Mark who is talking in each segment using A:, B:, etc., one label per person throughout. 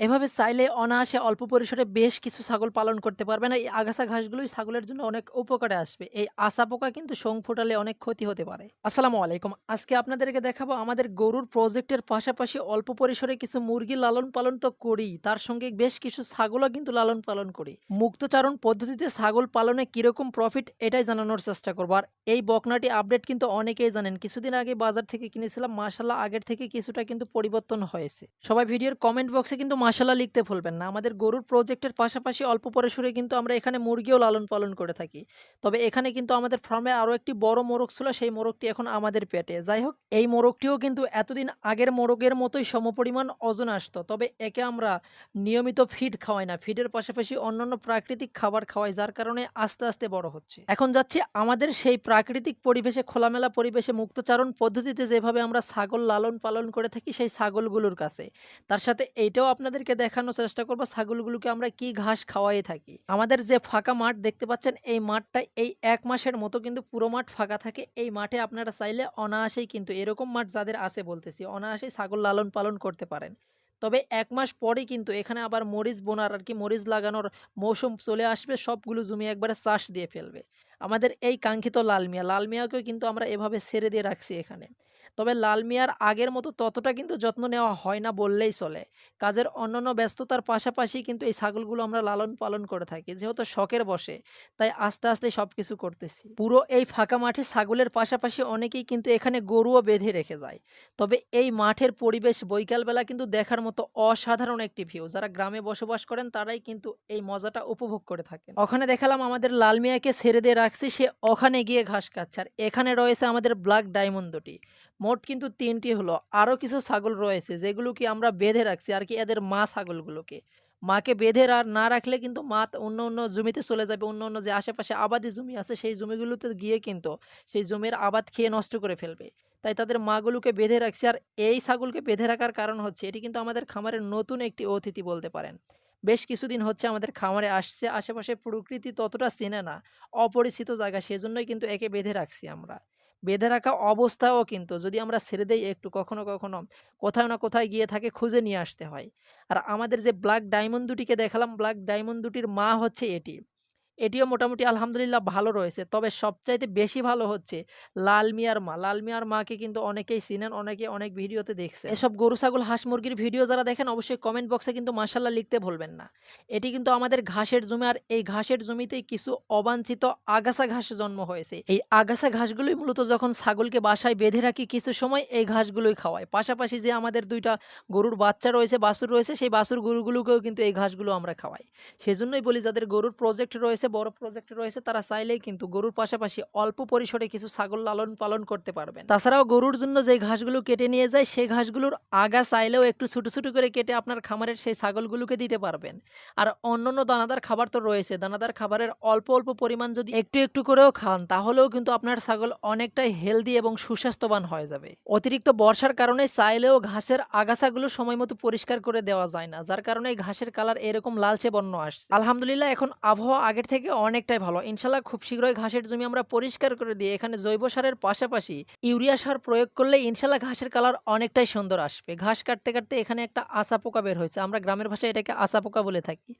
A: এভাবে চাইলে অনায়াসে অল্প পরিসরে বেশ কিছু ছাগল পালন করতে পারবেন। এই আগাছা ঘাসগুলোই ছাগলের জন্য অনেক উপকারে আসবে। এই আশা পোকা কিন্তু শোং ফোটালে অনেক ক্ষতি হতে পারে। আসসালামু আলাইকুম। আজকে আপনাদেরকে দেখাবো আমাদের গরুর প্রজেক্টের পাশাপাশি অল্প পরিসরে কিছু মুরগি লালন পালন তো করি, তার সঙ্গে বেশ কিছু ছাগলও কিন্তু লালন পালন করি। মুক্তচারণ পদ্ধতিতে ছাগল পালনে কীরকম প্রফিট এটাই জানানোর চেষ্টা করব। আর এই বকনাটি আপডেট কিন্তু অনেকেই জানেন। কিছুদিন আগে বাজার থেকে কিনেছিলাম। মাশাআল্লাহ আগের থেকে কিছুটা কিন্তু পরিবর্তন হয়েছে। সবাই ভিডিওর কমেন্ট বক্সে কিন্তু মাশাআল্লাহ লিখতে ভুলবেন না। আমাদের গরুর প্রজেক্টের পাশাপাশি অল্প পরিসরে কিন্তু আমরা এখানে মুরগিও লালন পালন করে থাকি। তবে এখানে কিন্তু আমাদের ফার্মে আরও একটি বড় মোরগ ছিল সেই মোরগটি এখন আমাদের পেটে। যাই হোক এই মোরগটিও কিন্তু এতদিন আগের মোরগের মতোই সমপরিমাণ ওজন আসতো। তবে একে আমরা নিয়মিত ফিড খাওয়াই না। ফিডের পাশাপাশি অন্যান্য প্রাকৃতিক খাবার খাওয়াই যার কারণে আস্তে, আস্তে বড় হচ্ছে। এখন যাচ্ছি আমাদের সেই প্রাকৃতিক পরিবেশে খোলামেলা পরিবেশে মুক্তচারণ পদ্ধতিতে যেভাবে আমরা ছাগল লালন পালন করে থাকি সেই ছাগলগুলোর কাছে। তার সাথে এইটাও আপনাদেরকে দেখানোর চেষ্টা করব ছাগলগুলোকে আমরা কি ঘাস খাওয়াই থাকি। আমাদের যে ফাঁকা মাঠ দেখতে পাচ্ছেন, এই মাঠটা এই এক মাসের মতো কিন্তু পুরো মাঠ ফাঁকা থাকে। এই মাঠে আপনারা চাইলে অনায়াসেই কিন্তু এরকম মাঠ যাদের আছে বলতেছি, অনায়াসেই ছাগল লালন পালন করতে পারেন। তবে এক মাস পরেই কিন্তু এখানে আবার মরিচ বোনার আর কি মরিচ লাগানোর মৌসুম চলে আসবে। সবগুলো জমি একবারে চাষ দিয়ে ফেলবে। আমাদের এই কাঙ্ক্ষিত লাল মিয়া, লাল মিয়াকেও কিন্তু আমরা এভাবে ছেড়ে দিয়ে রাখছি এখানে। তবে লাল মিয়ার আগের মতো ততটা কিন্তু যত্ন নেওয়া হয় না বললেই চলে। কাজের অন্যান্য ব্যস্ততার পাশাপাশি কিন্তু এই ছাগলগুলো আমরা লালন পালন করে থাকি। যেহেতু শখের বশে তাই আস্তে, আস্তে সবকিছু করতেছি। পুরো এই ফাঁকা মাঠে ছাগলের পাশাপাশি অনেকেই কিন্তু এখানে গরুও বেঁধে রেখে যায়। তবে এই মাঠের পরিবেশ বৈকালবেলা কিন্তু দেখার মতো অসাধারণ একটি ভিউ। যারা গ্রামে বসবাস করেন তারাই কিন্তু এই মজাটা উপভোগ করে থাকেন। ওখানে দেখালাম আমাদের লাল মিয়াকে ছেড়ে দিয়ে রাখছি সে ওখানে গিয়ে ঘাস খাচ্ছে। আর এখানে রয়েছে আমাদের ব্লাক ডায়মন্ড দুটি। মোট কিন্তু ৩ টি হলো। আরও কিছু ছাগল রয়েছে যেগুলো কি আমরা বেঁধে রাখছি আর কি এদের মা ছাগলগুলোকে। মাকে বেঁধে রা না রাখলে কিন্তু মা অন্য, অন্য জমিতে চলে যাবে। অন্য, অন্য যে আশেপাশে আবাদি জমি আছে সেই জমিগুলোতে গিয়ে কিন্তু সেই জমির আবাদ খেয়ে নষ্ট করে ফেলবে। তাই তাদের মাগুলোকে বেঁধে রাখছি। আর এই ছাগলকে বেঁধে রাখার কারণ হচ্ছে এটি কিন্তু আমাদের খামারের নতুন একটি অতিথি বলতে পারেন। বেশ কিছুদিন হচ্ছে আমাদের খামারে আসছে। আশেপাশে প্রকৃতি ততটা চেনে না। অপরিচিত জায়গা সেজন্যই কিন্তু একে বেঁধে রাখছি আমরা। বেঁধে রাখা অবস্থাও কিন্তু যদি আমরা ছেড়ে দেই একটু কখনো, কখনো কোথাও না কোথায় গিয়ে থাকে খুঁজে নিয়ে আসতে হয়। আর আমাদের যে ব্ল্যাক ডায়মন্ড দুটিকে দেখালাম ব্ল্যাক ডায়মন্ড দুটির মা হচ্ছে এটি। এটিও মোটামুটি আলহামদুলিল্লাহ ভালো রয়েছে। তবে সবচাইতে বেশি ভালো হচ্ছে লাল মিয়ার মা। লাল মিয়ার মাকে কিন্তু অনেকেই চিনেন, অনেকে অনেক ভিডিওতে দেখছে এসব গরু, ছাগল, হাঁস, মুরগির ভিডিও যারা দেখেন অবশ্যই কমেন্ট বক্সে কিন্তু মাশাআল্লাহ লিখতে ভুলবেন না। এটি কিন্তু আমাদের ঘাসের জমি আর এই ঘাসের জমিতেই কিছু অবাঞ্ছিত আগাছা ঘাস জন্ম হয়েছে। এই আগাছা ঘাসগুলোই মূলত যখন ছাগলকে বাসায় বেঁধে রাখি কিছু সময় এই ঘাসগুলোই খাওয়ায় পাশাপাশি যে আমাদের দুইটা গরুর বাচ্চা রয়েছে, বাছুর রয়েছে সেই বাছুর গরুগুলোকেও কিন্তু এই ঘাসগুলো আমরা খাওয়াই। সেজন্যই বলি যাদের গরুর প্রজেক্ট রয়েছে, বড় প্রজেক্ট রয়েছে তারা চাইলেই কিন্তু গরুর পাশাপাশি অল্প পরিসরে কিছু ছাগল লালন পালন করতে পারবেন। তাছাড়াও গরুর জন্য যে ঘাসগুলো কেটে নিয়ে যায় সেই ঘাসগুলোর আগা চাইলেও একটু ছোট, ছোট করে কেটে আপনার খামারের সেই ছাগলগুলোকে দিতে পারবেন। আর অন্যান্য দানাদার খাবার তো রয়েছে। দানাদার খাবারের অল্প, অল্প পরিমাণ যদি একটু, একটু করেও খান তাহলেও কিন্তু আপনার ছাগল অনেকটাই হেলদি এবং সুস্বাস্থ্যবান হয়ে যাবে। অতিরিক্ত বর্ষার কারণে চাইলেও ঘাসের আগাছাগুলো সময় মতো পরিষ্কার করে দেওয়া যায় না। যার কারণে ঘাসের কালার এরকম লালচে বর্ণ আসছে। আলহামদুলিল্লাহ এখন আবহাওয়া আগের থেকে অনেকটাই ভালো। ইনশাল্লাহ খুব শীঘ্রই ঘাসের জমি আমরা পরিষ্কার করে দিয়ে এখানে জৈব সারের পাশাপাশি ইউরিয়া সার প্রয়োগ করলে ইনশাল্লাহ ঘাসের কালার অনেকটাই সুন্দর আসবে। ঘাস কাটতে, কাটতে এখানে একটা আশা পোকা বের হয়েছে। আমরা গ্রামের ভাষায় এটাকে আশা পোকা বলে থাকি।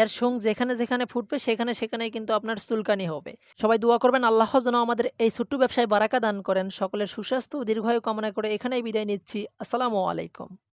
A: এর শুং যেখানে, যেখানে ফুটবে সেখানে, সেখানে কিন্তু আপনার চুলকানি হবে। সবাই দোয়া করবেন আল্লাহ যেন আমাদের এই ছোট্ট ব্যবসায় বারাকা দান করেন। সকলের সুস্বাস্থ্য ও দীর্ঘায়ু কামনা করে এখানেই বিদায় নিচ্ছি। আসসালামু আলাইকুম।